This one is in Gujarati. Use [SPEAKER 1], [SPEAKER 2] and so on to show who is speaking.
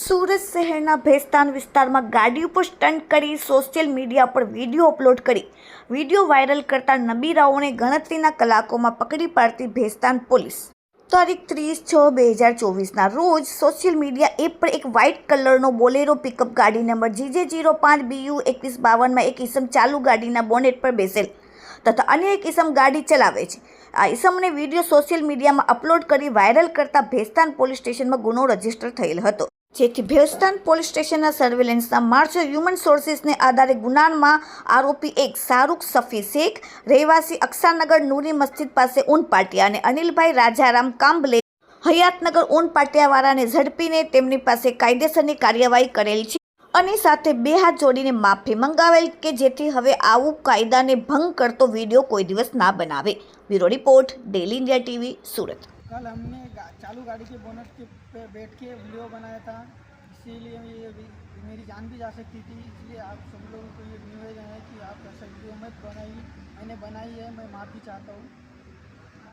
[SPEAKER 1] સુરત શહેરના ભેસ્તાન વિસ્તારમાં ગાડી ઉપર સ્ટન્ટ કરી સોશિયલ મીડિયા પર વીડિયો અપલોડ કરી. વીડિયો વાયરલ કરતા નબીરાઓને ગણતરીના કલાકોમાં પકડી પાડતી ભેસ્તાન પોલીસ. તારીખ ત્રીસ છ બે હજાર ચોવીસના રોજ સોશિયલ મીડિયા એપ પર એક વ્હાઇટ કલરનો બોલેરો પિકઅપ ગાડી નંબર જીજે જીરો પાંચ બીયુ એકવીસ બાવનમાં એક ઈસમ ચાલુ ગાડીના બોનેટ પર બેસેલ તથા અન્ય એક ઈસમ ગાડી ચલાવે છે. આ ઈસમને વીડિયો સોશિયલ મીડિયામાં અપલોડ કરી વાયરલ કરતા ભેસ્તાન પોલીસ સ્ટેશનમાં ગુનો રજિસ્ટર થયેલ હતો. જેથી ભેસ્તાન પોલીસ સ્ટેશનના સર્વેલન્સના માર્ચ હ્યુમન સોર્સિસને આધારે ગુનામાં આરોપી એક શાહરૂખ સફી શેખ, રહેવાસી અક્ષાનગર નૂરી મસ્જિદ પાસે ઊન પાટિયા અને અનિલભાઈ રાજારામ કાંબલે હયાતનગર ઊન પાટિયાવાળાને ઝડપીને તેમની પાસે કાયદેસરની કાર્યવાહી કરેલ છે અને સાથે બે હાથ જોડીને માફી મંગાવેલ કે જેથી હવે આવું કાયદાને ભંગ કરતો વીડિયો કોઈ દિવસ ના બનાવે. Bureau report daily India TV, Surat.
[SPEAKER 2] कल हमने गा, चालू गाड़ी के बोनट के पे बैठ के वीडियो बनाया था इसीलिए ये मेरी जान भी जा सकती थी इसलिए आप सब लोगों को ये निवेदन है कि आप ऐसा वीडियो मत बनाइए मैंने बनाई है मैं माफ़ी चाहता हूँ।